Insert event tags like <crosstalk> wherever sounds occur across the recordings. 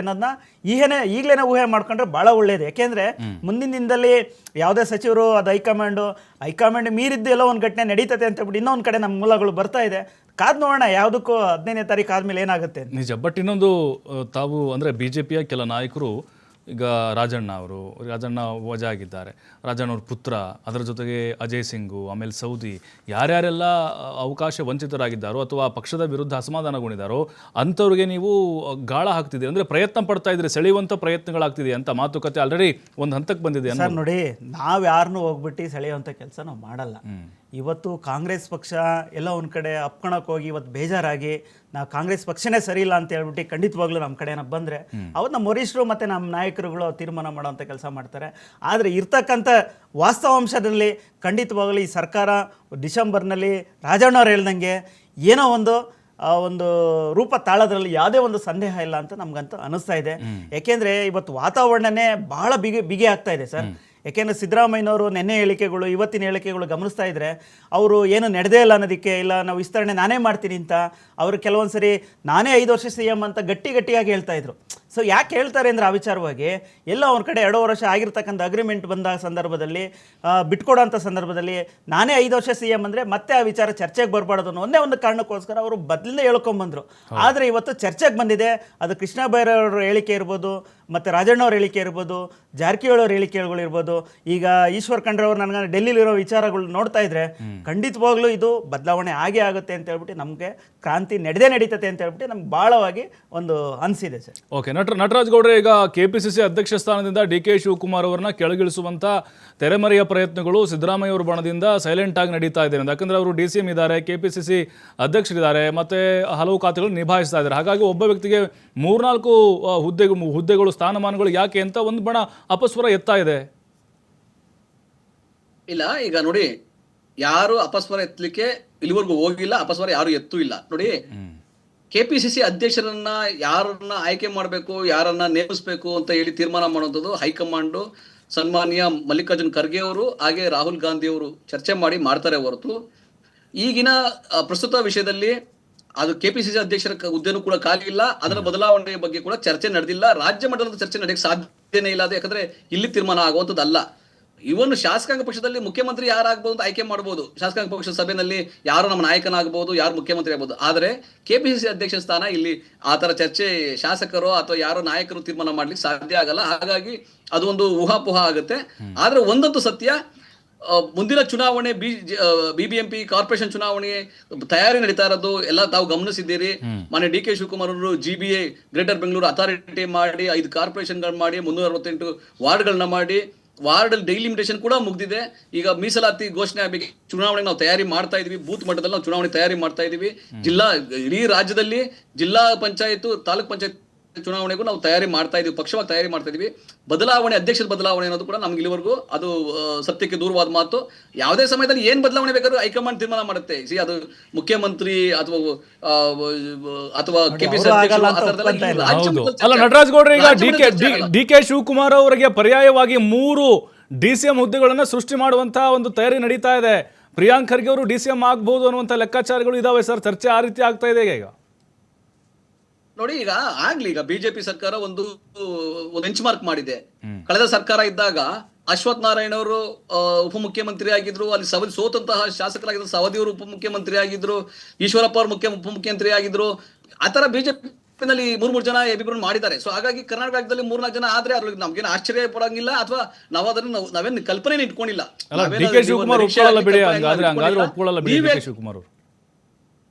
ಅನ್ನೋದನ್ನ ಈಗೇನೆ ಈಗಲೇ ಊಹೆ ಮಾಡ್ಕೊಂಡ್ರೆ ಬಹಳ ಒಳ್ಳೇದು. ಯಾಕೆಂದ್ರೆ ಮುಂದಿನ ದಿನದಲ್ಲಿ ಯಾವುದೇ ಸಚಿವರು ಅದು ಹೈಕಮಾಂಡು ಹೈಕಮಾಂಡ್ ಮೀರಿದ್ದು ಎಲ್ಲೋ ಒಂದು ಘಟನೆ ನಡೀತದೆ ಅಂತ ಹೇಳ್ಬಿಟ್ಟು ಇನ್ನೊಂದು ಕಡೆ ನಮ್ಮ ಮೂಲಗಳು ಬರ್ತಾ ಇದೆ. ಕಾದ್ ನೋಡೋಣ ಯಾವುದಕ್ಕೂ ಹದಿನೈದನೇ ತಾರೀಕು ಆದ್ಮೇಲೆ ಏನಾಗುತ್ತೆ ನಿಜ. ಬಟ್ ಇನ್ನೊಂದು ತಾವು ಅಂದ್ರೆ ಬಿಜೆಪಿಯ ಕೆಲ ನಾಯಕರು ಈಗ ರಾಜಣ್ಣ ಅವರು ರಾಜಣ್ಣ ವಜಾ ಆಗಿದ್ದಾರೆ. ರಾಜಣ್ಣ ಅವ್ರ ಪುತ್ರ ಅದರ ಜೊತೆಗೆ ಅಜಯ್ ಸಿಂಗು ಆಮೇಲೆ ಸೌದಿ ಯಾರ್ಯಾರೆಲ್ಲ ಅವಕಾಶ ವಂಚಿತರಾಗಿದ್ದಾರೋ ಅಥವಾ ಪಕ್ಷದ ವಿರುದ್ಧ ಅಸಮಾಧಾನಗೊಂಡಿದ್ದಾರೋ ಅಂಥವ್ರಿಗೆ ನೀವು ಗಾಳ ಹಾಕ್ತಿದ್ದೀರಿ. ಅಂದರೆ ಪ್ರಯತ್ನ ಪಡ್ತಾ ಇದ್ದೀರಿ ಸೆಳೆಯುವಂಥ ಪ್ರಯತ್ನಗಳಾಗ್ತಿದೆ ಅಂತ ಮಾತುಕತೆ ಆಲ್ರೆಡಿ ಒಂದು ಹಂತಕ್ಕೆ ಬಂದಿದೆ ನೋಡಿ ನಾವು ಯಾರನ್ನೂ ಹೋಗ್ಬಿಟ್ಟು ಸೆಳೆಯುವಂಥ ಕೆಲಸ ನಾವು ಮಾಡಲ್ಲ. ಇವತ್ತು ಕಾಂಗ್ರೆಸ್ ಪಕ್ಷ ಎಲ್ಲ ಒಂದು ಕಡೆ ಅಪ್ಕೊಳಕ್ಕೆ ಹೋಗಿ ಇವತ್ತು ಬೇಜಾರಾಗಿ ನಾವು ಕಾಂಗ್ರೆಸ್ ಪಕ್ಷನೇ ಸರಿ ಇಲ್ಲ ಅಂತ ಹೇಳ್ಬಿಟ್ಟು ಖಂಡಿತವಾಗ್ಲೂ ನಮ್ಮ ಏನಪ್ಪ ಬಂದರೆ ಅವತ್ತು ನಮ್ಮ ವರಿಷ್ಠರು ಮತ್ತು ನಮ್ಮ ನಾಯಕರುಗಳು ತೀರ್ಮಾನ ಮಾಡೋವಂಥ ಕೆಲಸ ಮಾಡ್ತಾರೆ. ಆದರೆ ಇರ್ತಕ್ಕಂಥ ವಾಸ್ತವಾಂಶದಲ್ಲಿ ಖಂಡಿತವಾಗ್ಲೂ ಈ ಸರ್ಕಾರ ಡಿಸೆಂಬರ್ನಲ್ಲಿ ರಾಜಣ್ಣವ್ರು ಹೇಳ್ದಂಗೆ ಏನೋ ಒಂದು ಒಂದು ರೂಪ ತಾಳೋದ್ರಲ್ಲಿ ಯಾವುದೇ ಒಂದು ಸಂದೇಹ ಇಲ್ಲ ಅಂತ ನಮ್ಗಂತೂ ಅನಿಸ್ತಾ ಇದೆ. ಯಾಕೆಂದ್ರೆ ಇವತ್ತು ವಾತಾವರಣನೇ ಬಹಳ ಬಿಗಿ ಬಿಗಿ ಆಗ್ತಾ ಇದೆ ಸರ್. ಯಾಕೆಂದ್ರೆ ಸಿದ್ದರಾಮಯ್ಯನವರು ನೆನ್ನೆ ಹೇಳಿಕೆಗಳು, ಇವತ್ತಿನ ಹೇಳಿಕೆಗಳು ಗಮನಿಸ್ತಾ ಇದ್ದರೆ ಅವರು ಏನು ನಡೆದೇ ಇಲ್ಲ ಅನ್ನೋದಕ್ಕೆ ಇಲ್ಲ, ನಾವು ವಿಸ್ತರಣೆ ನಾನೇ ಮಾಡ್ತೀನಿ ಅಂತ ಅವರು ಕೆಲವೊಂದು ಸರಿ ನಾನೇ ಐದು ವರ್ಷ ಸಿ ಎಂ ಅಂತ ಗಟ್ಟಿ ಗಟ್ಟಿಯಾಗಿ ಹೇಳ್ತಾ ಇದ್ರು. ಸೊ ಯಾಕೆ ಹೇಳ್ತಾರೆ ಅಂದ್ರೆ ಆ ವಿಚಾರವಾಗಿ ಎಲ್ಲ ಅವ್ರ ಕಡೆ ಎರಡು ವರ್ಷ ಆಗಿರ್ತಕ್ಕಂಥ ಅಗ್ರಿಮೆಂಟ್ ಬಂದ ಸಂದರ್ಭದಲ್ಲಿ ಬಿಟ್ಕೊಡೋಂಥ ಸಂದರ್ಭದಲ್ಲಿ ನಾನೇ ಐದು ವರ್ಷ ಸಿ ಎಂ ಅಂದರೆ ಮತ್ತೆ ಆ ವಿಚಾರ ಚರ್ಚೆಗೆ ಬರಬಾರ್ದು ಅನ್ನೋ ಒಂದೇ ಒಂದು ಕಾರಣಕ್ಕೋಸ್ಕರ ಅವರು ಬದಲಿಂದ ಹೇಳ್ಕೊಂಬಂದರು ಆದರೆ ಇವತ್ತು ಚರ್ಚೆಗೆ ಬಂದಿದೆ. ಅದು ಕೃಷ್ಣ ಬೈರವ್ರ ಹೇಳಿಕೆ ಇರ್ಬೋದು ಮತ್ತು ರಾಜಣ್ಣವ್ರ ಹೇಳಿಕೆ ಇರ್ಬೋದು ಜಾರಕಿಹೊಳಿ ಅವ್ರ ಹೇಳಿಕೆಗಳು ಇರ್ಬೋದು. ಈಗ ಈಶ್ವರ್ ಖಂಡ್ರೆ ಅವ್ರು ನನಗೆ ಡೆಲ್ಲಿಲಿರೋ ವಿಚಾರಗಳು ನೋಡ್ತಾ ಇದ್ರೆ ಖಂಡಿತವಾಗ್ಲೂ ಇದು ಬದಲಾವಣೆ ಆಗೇ ಆಗುತ್ತೆ ಅಂತ ಹೇಳ್ಬಿಟ್ಟು ನಮಗೆ ಕ್ರಾಂತಿ ನಡೆದೇ ನಡೀತತೆ ಅಂತ ಹೇಳ್ಬಿಟ್ಟು ನಮ್ಗೆ ಭಾಳವಾಗಿ ಒಂದು ಅನಿಸಿದೆ ಸರ್. ಓಕೆ ನಟ ನಟರಾಜ್ ಗೌಡ್ರೆ ಈಗ ಕೆ ಪಿ ಸಿ ಸಿ ಅಧ್ಯಕ್ಷ ಸ್ಥಾನದಿಂದ ಡಿ ಕೆ ಶಿವಕುಮಾರ್ ಅವರನ್ನ ಕೆಳಗಿಳಿಸುವಂಥ ತೆರೆಮರೆಯ ಪ್ರಯತ್ನಗಳು ಸಿದ್ದರಾಮಯ್ಯ ಅವರ ಬಣದಿಂದ ಸೈಲೆಂಟ್ ಆಗಿ ನಡೀತಾ ಇದೆ. ಯಾಕಂದ್ರೆ ಅವರು ಡಿ ಸಿ ಎಂ ಇದ್ದಾರೆ ಕೆ ಪಿ ಸಿ ಸಿ ಅಧ್ಯಕ್ಷರಿದ್ದಾರೆ ಮತ್ತೆ ಹಲವು ಖಾತೆಗಳು ನಿಭಾಯಿಸ್ತಾ ಇದ್ದಾರೆ. ಹಾಗಾಗಿ ಒಬ್ಬ ವ್ಯಕ್ತಿಗೆ ಮೂರ್ನಾಲ್ಕು ಹುದ್ದೆ ಹುದ್ದೆಗಳು ಸ್ಥಾನಮಾನಗಳು ಯಾಕೆ ಅಂತ ಒಂದು ಬಣ ಅಪಸ್ವರ ಎತ್ತಾ ಇದೆ. ಇಲ್ಲ ಈಗ ನೋಡಿ ಯಾರು ಅಪಸ್ವರ ಎತ್ತಲಿಕ್ಕೆ ಇಲ್ಲಿವರೆಗೂ ಹೋಗಿಲ್ಲ ಅಪಸ್ವರ ಯಾರು ಎತ್ತೂ ಇಲ್ಲ. ನೋಡಿ ಕೆಪಿಸಿಸಿ ಅಧ್ಯಕ್ಷರನ್ನ ಯಾರನ್ನ ಆಯ್ಕೆ ಮಾಡಬೇಕು ಯಾರನ್ನ ನೇಮಿಸಬೇಕು ಅಂತ ಹೇಳಿ ತೀರ್ಮಾನ ಮಾಡುವಂಥದ್ದು ಹೈಕಮಾಂಡು ಸನ್ಮಾನ್ಯ ಮಲ್ಲಿಕಾರ್ಜುನ್ ಖರ್ಗೆ ಅವರು ಹಾಗೆ ರಾಹುಲ್ ಗಾಂಧಿ ಅವರು ಚರ್ಚೆ ಮಾಡಿ ಮಾಡ್ತಾರೆ ಹೊರತು. ಈಗಿನ ಪ್ರಸ್ತುತ ವಿಷಯದಲ್ಲಿ ಅದು ಕೆಪಿಸಿಸಿ ಅಧ್ಯಕ್ಷರ ಕ- ಹುದ್ದೆನೂ ಕೂಡ ಖಾಲಿ ಇಲ್ಲ. ಅದರ ಬದಲಾವಣೆಯ ಬಗ್ಗೆ ಕೂಡ ಚರ್ಚೆ ನಡೆದಿಲ್ಲ. ರಾಜ್ಯ ಮಟ್ಟದ ಚರ್ಚೆ ನಡೆಯಕ್ಕೆ ಸಾಧ್ಯನೇ ಇಲ್ಲ ಅದು. ಯಾಕಂದ್ರೆ ಇಲ್ಲಿ ತೀರ್ಮಾನ ಆಗುವಂಥದ್ದಲ್ಲ. ಇವನ್ ಶಾಸಕಾಂಗ ಪಕ್ಷದಲ್ಲಿ ಮುಖ್ಯಮಂತ್ರಿ ಯಾರಾಗಬಹುದು ಅಂತ ಆಯ್ಕೆ ಮಾಡಬಹುದು ಶಾಸಕಾಂಗ ಪಕ್ಷದ ಸಭೆಯಲ್ಲಿ ಯಾರು ನಮ್ಮ ನಾಯಕನಾಗಬಹುದು ಯಾರು ಮುಖ್ಯಮಂತ್ರಿ ಆಗಬಹುದು ಆದರೆ ಕೆಪಿಸಿಸಿ ಅಧ್ಯಕ್ಷ ಸ್ಥಾನ ಇಲ್ಲಿ ಆ ತರ ಚರ್ಚೆ ಶಾಸಕರು ಅಥವಾ ಯಾರೋ ನಾಯಕರು ತೀರ್ಮಾನ ಮಾಡ್ಲಿಕ್ಕೆ ಸಾಧ್ಯ ಆಗಲ್ಲ. ಹಾಗಾಗಿ ಅದು ಒಂದು ಊಹಾಪೋಹ ಆಗುತ್ತೆ. ಆದ್ರೆ ಒಂದಂತೂ ಸತ್ಯ ಮುಂದಿನ ಚುನಾವಣೆ ಬಿ ಬಿಬಿಎಂಪಿ ಕಾರ್ಪೊರೇಷನ್ ಚುನಾವಣೆ ತಯಾರಿ ನಡೀತಾ ಇರೋದು ಎಲ್ಲ ತಾವು ಗಮನಿಸಿದ್ದೀರಿ. ಮಾನ್ಯ ಡಿ ಕೆ ಶಿವಕುಮಾರ್ ಅವರು G B A greater Bengaluru authority ಮಾಡಿ ಐದು ಕಾರ್ಪೊರೇಷನ್ಗಳನ್ನ ಮಾಡಿ ಮುನ್ನೂರ ಅರವತ್ತೆಂಟು ವಾರ್ಡ್ಗಳನ್ನ ಮಾಡಿ ವಾರ್ಡ್ ಡೈಲಿ ಲಿಮಿಟೇಷನ್ ಕೂಡ ಮುಗ್ದಿದೆ. ಈಗ ಮೀಸಲಾತಿ ಘೋಷಣೆ ಆಗಬೇಕು. ಚುನಾವಣೆ ನಾವು ತಯಾರಿ ಮಾಡ್ತಾ ಇದೀವಿ. ಬೂತ್ ಮಟ್ಟದಲ್ಲಿ ನಾವು ಚುನಾವಣೆ ತಯಾರಿ ಮಾಡ್ತಾ ಇದೀವಿ. ಜಿಲ್ಲಾ ಇಡೀ ರಾಜ್ಯದಲ್ಲಿ ಜಿಲ್ಲಾ ಪಂಚಾಯತ್ ತಾಲೂಕ್ ಪಂಚಾಯತ್ ಚುನಾವಣೆಗೂ ನಾವು ತಯಾರಿ ಮಾಡ್ತಾ ಇದೀವಿ ಪಕ್ಷವಾಗಿ ತಯಾರಿ ಮಾಡ್ತಾ ಇದೀವಿ. ಬದಲಾವಣೆ ಅಧ್ಯಕ್ಷದ ಬದಲಾವಣೆ ಅನ್ನೋದು ಕೂಡ ನಮ್ಗೆ ಇಲ್ಲಿವರೆಗೂ ಅದು ಸತ್ಯಕ್ಕೆ ದೂರವಾದ ಮಾತು. ಯಾವುದೇ ಸಮಯದಲ್ಲಿ ಏನ್ ಬದಲಾವಣೆ ಬೇಕಾದ್ರೂ ಹೈಕಮಾಂಡ್ ತೀರ್ಮಾನ ಮಾಡುತ್ತೆ. ಸಿ ಅದು ಮುಖ್ಯಮಂತ್ರಿ ಅಥವಾ ಅಥವಾ ನಟರಾಜ್ ಗೌಡ್ರೆ ಈಗ D K D K Shivakumar ಅವರಿಗೆ ಪರ್ಯಾಯವಾಗಿ ಮೂರು ಡಿ ಸಿ ಎಂ ಹುದ್ದೆಗಳನ್ನು ಸೃಷ್ಟಿ ಮಾಡುವಂತಹ ಒಂದು ತಯಾರಿ ನಡೀತಾ ಇದೆ. ಪ್ರಿಯಾಂಕ್ ಖರ್ಗೆ ಅವರು ಡಿ ಸಿ ಎಂ ಆಗ್ಬಹುದು ಅನ್ನುವಂಥ ಲೆಕ್ಕಾಚಾರಗಳು ಇದಾವೆ ಸರ್. ಚರ್ಚೆ ಆ ರೀತಿ ಆಗ್ತಾ ಇದೆ ಈಗ. ನೋಡಿ ಈಗ ಆಗ್ಲಿ ಈಗ ಬಿಜೆಪಿ ಸರ್ಕಾರ ಒಂದು ಬೆಂಚ್ ಮಾರ್ಕ್ ಮಾಡಿದೆ. ಕಳೆದ ಸರ್ಕಾರ ಇದ್ದಾಗ ಅಶ್ವಥ್ ನಾರಾಯಣ ಅವರು ಉಪಮುಖ್ಯಮಂತ್ರಿ ಆಗಿದ್ರು ಅಲ್ಲಿ ಸವದಿ ಸೋತಂತಹ ಶಾಸಕರಾಗಿದ್ರು ಸವದಿ ಅವರು ಉಪಮುಖ್ಯಮಂತ್ರಿ ಆಗಿದ್ರು ಈಶ್ವರಪ್ಪ ಅವರು ಮುಖ್ಯ ಉಪಮುಖ್ಯಮಂತ್ರಿ ಆಗಿದ್ರು ಆತರ ಬಿಜೆಪಿನಲ್ಲಿ ಮೂರ್ ಮೂರು ಜನ ಎಬಿಬ್ರು ಮಾಡಿದ್ದಾರೆ. ಸೊ ಹಾಗಾಗಿ ಕರ್ನಾಟಕ ರಾಜ್ಯದಲ್ಲಿ ಮೂರ್ನಾಲ್ಕು ಜನ ಆದ್ರೆ ಅದ್ರಲ್ಲಿ ನಮ್ಗೇನು ಆಶ್ಚರ್ಯ ಪಡಂಗಿಲ್ಲ ಅಥವಾ ನಾವು ಅದನ್ನ ನಾವೇನು ಕಲ್ಪನೆ ಇಟ್ಕೊಂಡಿಲ್ಲ. ನೀವು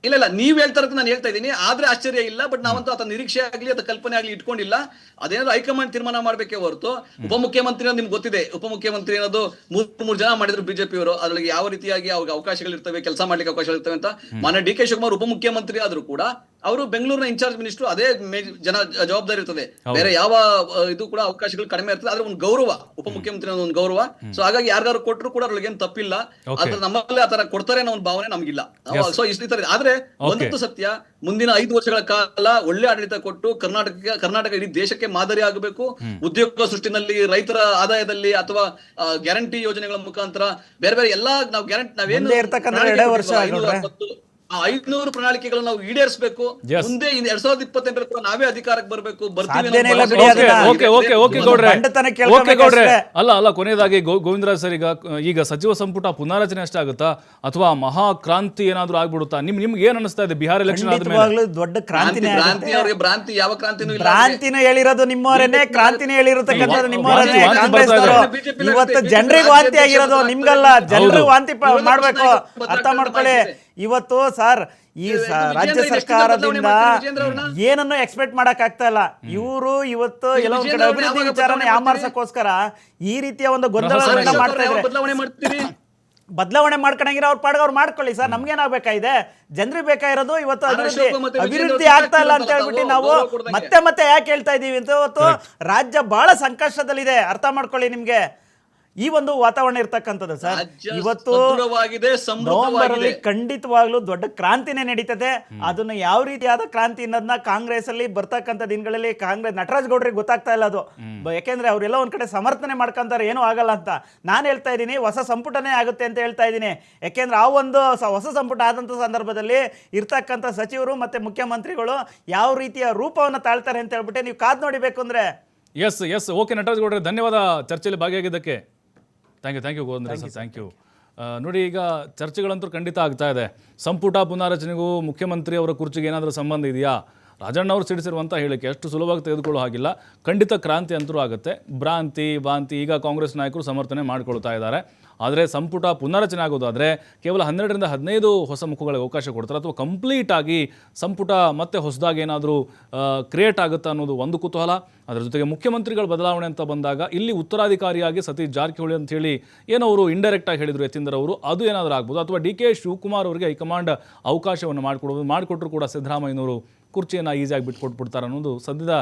ಇಲ್ಲ ಇಲ್ಲ ನೀವ್ ಹೇಳ್ತಾ ಇರೋದು ನಾನು ಹೇಳ್ತಾ ಇದ್ದೀನಿ. ಆದ್ರೆ ಆಶ್ಚರ್ಯ ಇಲ್ಲ ಬಟ್ ನಾವಂತೂ ಆತ ನಿರೀಕ್ಷೆ ಆಗ್ಲಿ ಅಥವಾ ಕಲ್ಪನೆ ಆಗ್ಲಿ ಇಟ್ಕೊಂಡಿಲ್ಲ. ಅದೇನಾದ್ರು ಹೈಕಮಾಂಡ್ ತೀರ್ಮಾನ ಮಾಡ್ಬೇಕೇ ಹೊರತು. ಉಪಮುಖ್ಯಮಂತ್ರಿ ಮುಖ್ಯಮಂತ್ರಿ ನಿಮ್ಗೆ ಗೊತ್ತಿದೆ. ಉಪಮುಖ್ಯಮಂತ್ರಿ ಅನ್ನೋದು ಮೂರ್ ಮೂರ್ ಜನ ಮಾಡಿದ್ರು ಬಿಜೆಪಿ ಅವರು ಅದ್ರಲ್ಲಿ ಯಾವ ರೀತಿಯಾಗಿ ಅವ್ರಿಗೆ ಅವಕಾಶಗಳಿರ್ತವೆ ಕೆಲಸ ಮಾಡ್ಲಿಕ್ಕೆ ಅವಕಾಶಗಳಿರ್ತವೆ ಅಂತ. ಮಾನ್ಯ ಡಿ ಕೆ ಶಿವಕುಮಾರ್ ಉಪಮುಖ್ಯಮಂತ್ರಿ ಆದ್ರೂ ಕೂಡ ಅವರು ಬೆಂಗಳೂರಿನ ಇನ್ಚಾರ್ಜ್ ಮಿನಿಸ್ಟರ್ ಅದೇ ಮೇ- ಜನ ಜವಾಬ್ದಾರಿ ಇರ್ತದೆ. ಬೇರೆ ಯಾವ ಇದು ಕೂಡ ಅವಕಾಶಗಳು ಕಡಿಮೆ ಇರ್ತದೆ ಆದ್ರೆ ಒಂದು ಗೌರವ ಉಪಮುಖ್ಯಮಂತ್ರಿ ಅನ್ನೋ ಒಂದು ಗೌರವ. ಸೊ ಹಾಗಾಗಿ ಯಾರ್ಯಾರು ಕೊಟ್ಟರು ಕೂಡ ಅವ್ರಿಗೆ ಏನು ತಪ್ಪಿಲ್ಲ. ಆದ್ರೆ ನಮ್ಮಲ್ಲಿ ಆತರ ಕೊಡ್ತಾರೆ ಅನ್ನೋ ಒಂದು ಭಾವನೆ ನಮ್ಗಿಲ್ಲ. ಸೊ ಇಷ್ಟ ತರ ಆದ್ರೆ ಒಂದಂತೂ ಸತ್ಯ ಮುಂದಿನ ಐದು ವರ್ಷಗಳ ಕಾಲ ಒಳ್ಳೆ ಆಡಳಿತ ಕೊಟ್ಟು ಕರ್ನಾಟಕ ಕರ್ನಾಟಕ ಇಡೀ ದೇಶಕ್ಕೆ ಮಾದರಿ ಆಗಬೇಕು. ಉದ್ಯೋಗ ಸೃಷ್ಟಿನಲ್ಲಿ ರೈತರ ಆದಾಯದಲ್ಲಿ ಅಥವಾ ಗ್ಯಾರಂಟಿ ಯೋಜನೆಗಳ ಮುಖಾಂತರ ಬೇರೆ ಬೇರೆ ಎಲ್ಲಾ ನಾವು ಗ್ಯಾರಂಟಿ ನಾವೇನು ಆ ಐದ್ನೂರು ಪ್ರಣಾಳಿಕೆಗಳನ್ನ ನಾವು ಈಡೇರಿಸಬೇಕು. ಮುಂದೆ ಇನ್ ಎರಡ್ ಸಾವಿರದ ಇಪ್ಪತ್ತೆಂಟರಲ್ಲಿ ಕೂಡ ನಾವೇ ಅಧಿಕಾರಕ್ಕೆ ಬರಬೇಕು. ಬರ್ತೀವಿ. ಅಲ್ಲ ಅಲ್ಲ ಕೊನೆಯದಾಗಿ ಗೋ ಗೋವಿಂದರಾಜ್ ಸರ್ ಈಗ ಈಗ ಸಚಿವ ಸಂಪುಟ ಪುನಾರಚನೆ ಅಷ್ಟೇ ಆಗುತ್ತಾ? ಅಥವಾ ಮಹಾ ಕ್ರಾಂತಿ ಏನಾದ್ರೂ ಆಗ್ಬಿಡುತ್ತಾ? ನಿಮ್ ನಿಮ್ಗೆ ಏನ್ ಅನಿಸ್ತಾ ಇದೆ ಬಿಹಾರ ಎಲೆಕ್ಷನ್ ಆದ್ಮೇಲೆ? ದೊಡ್ಡ ಕ್ರಾಂತಿ ಅವ್ರಿಗೆ ಭ್ರಾಂತಿ ಯಾವ ಕ್ರಾಂತಿನೂ ಇಲ್ಲ. ಕ್ರಾಂತಿನ ಹೇಳಿರೋದು ನಿಮ್ಮವರೇನೆ. ಕ್ರಾಂತಿನೇ ಹೇಳಿರತಕ್ಕಂಥದ್ದು ನಿಮ್ಮವರೇ. ಇವತ್ತು ಜನರಿಗೆ ವಾಂತಿ ಆಗಿರೋದು ನಿಮ್ಗಲ್ಲ. ಜನರಿಗೆ ವಾಂತಿ ಮಾಡ್ಬೇಕು. ಅರ್ಥ ಮಾಡ್ಕೊಳ್ಳಿ. ಇವತ್ತು ಸರ್ ಈ ರಾಜ್ಯ ಸರ್ಕಾರದಿಂದ ಏನನ್ನು ಎಕ್ಸ್ಪೆಕ್ಟ್ ಮಾಡಕ್ ಆಗ್ತಾ ಇಲ್ಲ ಇವರು ಇವತ್ತು ಎಲ್ಲ ಒಂದ್ ಕಡೆ ಅಭಿವೃದ್ಧಿ ವಿಚಾರನ ಯಾಮಾರ್ಸಕ್ಕೋಸ್ಕರ ಈ ರೀತಿಯ ಒಂದು ಗೊಂದಲವನ್ನ ಮಾಡ್ತಾ ಇದ್ದಾರೆ ಬದಲಾವಣೆ <laughs> ಮಾಡ್ಕೊಂಡಂಗಿರ ಅವ್ರ ಪಾಡ್ಗೆ ಅವ್ರು ಮಾಡ್ಕೊಳ್ಳಿ ಸರ್ ನಮ್ಗೇನಾಗಬೇಕಾಗಿದೆ ಜನರಿಗೆ ಬೇಕಾಗಿರೋದು ಇವತ್ತು ಅಭಿವೃದ್ಧಿ ಅಭಿವೃದ್ಧಿ ಆಗ್ತಾ ಇಲ್ಲ ಅಂತ ಹೇಳ್ಬಿಟ್ಟು ನಾವು ಮತ್ತೆ ಮತ್ತೆ ಯಾಕೆ ಹೇಳ್ತಾ ಇದೀವಿ ಅಂತ ಇವತ್ತು ರಾಜ್ಯ ಬಹಳ ಸಂಕಷ್ಟದಲ್ಲಿದೆ. ಅರ್ಥ ಮಾಡ್ಕೊಳ್ಳಿ ನಿಮ್ಗೆ. ಈ ಒಂದು ವಾತಾವರಣ ಇರ್ತಕ್ಕಂಥದ್ದು ಸರ್. ಇವತ್ತು ನವೆಂಬರ್ ಅಲ್ಲಿ ಖಂಡಿತವಾಗ್ಲೂ ದೊಡ್ಡ ಕ್ರಾಂತಿನೇ ನಡೀತದೆ. ಅದನ್ನ ಯಾವ ರೀತಿಯಾದ ಕ್ರಾಂತಿ ಅನ್ನೋದನ್ನ ಕಾಂಗ್ರೆಸ್ ಅಲ್ಲಿ ಬರ್ತಕ್ಕಂಥ ದಿನಗಳಲ್ಲಿ ಕಾಂಗ್ರೆಸ್ ನಟರಾಜ್ ಗೌಡ್ರಿಗೆ ಗೊತ್ತಾಗ್ತಾ ಇಲ್ಲ ಅದು. ಯಾಕೆಂದ್ರೆ ಅವರೆಲ್ಲ ಒಂದ್ ಕಡೆ ಸಮರ್ಥನೆ ಮಾಡ್ಕೊಂತಾರೆ ಏನೂ ಆಗಲ್ಲ ಅಂತ. ನಾನು ಹೇಳ್ತಾ ಇದ್ದೀನಿ ಹೊಸ ಸಂಪುಟನೇ ಆಗುತ್ತೆ ಅಂತ ಹೇಳ್ತಾ ಇದ್ದೀನಿ. ಯಾಕೆಂದ್ರೆ ಆ ಒಂದು ಹೊಸ ಸಂಪುಟ ಆದಂಥ ಸಂದರ್ಭದಲ್ಲಿ ಇರ್ತಕ್ಕಂಥ ಸಚಿವರು ಮತ್ತೆ ಮುಖ್ಯಮಂತ್ರಿಗಳು ಯಾವ ರೀತಿಯ ರೂಪವನ್ನು ತಾಳ್ತಾರೆ ಅಂತ ಹೇಳ್ಬಿಟ್ಟು ನೀವು ಕಾದ್ ನೋಡಿಬೇಕು ಅಂದ್ರೆ. ಎಸ್ ಎಸ್ ಓಕೆ ನಟರಾಜ್ ಗೌಡ್ರೆ ಧನ್ಯವಾದ ಚರ್ಚೆಯಲ್ಲಿ ಭಾಗಿಯಾಗಿದ್ದಕ್ಕೆ. Thank you thank you Govindra sir thank you ನೋಡಿ ಈಗ ಚರ್ಚೆಗಳಂತೂ ಖಂಡಿತ ಆಗ್ತಾ ಇದೆ. ಸಂಪುಟ ಪುನಾರಚನೆಗೂ ಮುಖ್ಯಮಂತ್ರಿ ಅವರ ಕುರ್ಚಿಗೆ ಏನಾದರೂ ಸಂಬಂಧ ಇದೆಯಾ? ರಾಜಣ್ಣ ಅವರು ಸಿಡಿಸಿರುವಂಥ ಹೇಳಿಕೆ ಅಷ್ಟು ಸುಲಭವಾಗಿ ತೆಗೆದುಕೊಳ್ಳೋ ಹಾಗಿಲ್ಲ. ಖಂಡಿತ ಕ್ರಾಂತಿ ಅಂತರೂ ಆಗುತ್ತೆ. ಭ್ರಾಂತಿ ವಾಂತಿ ಈಗ ಕಾಂಗ್ರೆಸ್ ನಾಯಕರು ಸಮರ್ಥನೆ ಮಾಡ್ಕೊಳ್ತಾ ಇದ್ದಾರೆ. ಆದರೆ ಸಂಪುಟ ಪುನರಚನೆ ಆಗೋದಾದರೆ ಕೇವಲ ಹನ್ನೆರಡರಿಂದ ಹದಿನೈದು ಹೊಸ ಮುಖಗಳಿಗೆ ಅವಕಾಶ ಕೊಡ್ತಾರೆ. ಅಥವಾ ಕಂಪ್ಲೀಟ್ ಆಗಿ ಸಂಪುಟ ಮತ್ತೆ ಹೊಸದಾಗಿ ಏನಾದರೂ ಕ್ರಿಯೇಟ್ ಆಗುತ್ತಾ ಅನ್ನೋದು ಒಂದು ಕುತೂಹಲ. ಅದರ ಜೊತೆಗೆ ಮುಖ್ಯಮಂತ್ರಿಗಳ ಬದಲಾವಣೆ ಅಂತ ಬಂದಾಗ ಇಲ್ಲಿ ಉತ್ತರಾಧಿಕಾರಿಯಾಗಿ ಸತೀಶ್ ಜಾರಕಿಹೊಳಿ ಅಂತ ಹೇಳಿ ಏನೋ ಅವರು ಇಂಡೈರೆಕ್ಟ್ ಆಗಿ ಹೇಳಿದರು ಯತೀಂದ್ರ ಅವರು. ಅದು ಏನಾದರೂ ಆಗ್ಬೋದು. ಅಥವಾ ಡಿ ಕೆ ಶಿವಕುಮಾರ್ ಅವರಿಗೆ ಹೈಕಮಾಂಡ್ ಅವಕಾಶವನ್ನು ಮಾಡಿಕೊಡೋದು ಮಾಡಿಕೊಟ್ರು ಕೂಡ ಸಿದ್ದರಾಮಯ್ಯನವರು ಕುರ್ಚಿಯನ್ನು ಈಸಿಯಾಗಿ ಬಿಟ್ಕೊಟ್ಬಿಡ್ತಾರೆ ಅನ್ನೋದು ಸದ್ಯದ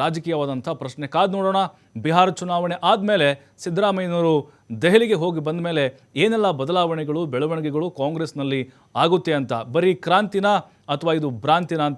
ರಾಜಕೀಯವಾದಂಥ ಪ್ರಶ್ನೆ. ಕಾದ್ ನೋಡೋಣ, ಬಿಹಾರ ಚುನಾವಣೆ ಆದಮೇಲೆ ಸಿದ್ದರಾಮಯ್ಯನವರು ದೆಹಲಿಗೆ ಹೋಗಿ ಬಂದ ಮೇಲೆ ಏನೆಲ್ಲ ಬದಲಾವಣೆಗಳು, ಬೆಳವಣಿಗೆಗಳು ಕಾಂಗ್ರೆಸ್ನಲ್ಲಿ ಆಗುತ್ತೆ ಅಂತ? ಬರೀ ಕ್ರಾಂತಿನ ಅಥವಾ ಇದು ಭ್ರಾಂತಿನ ಅಂತ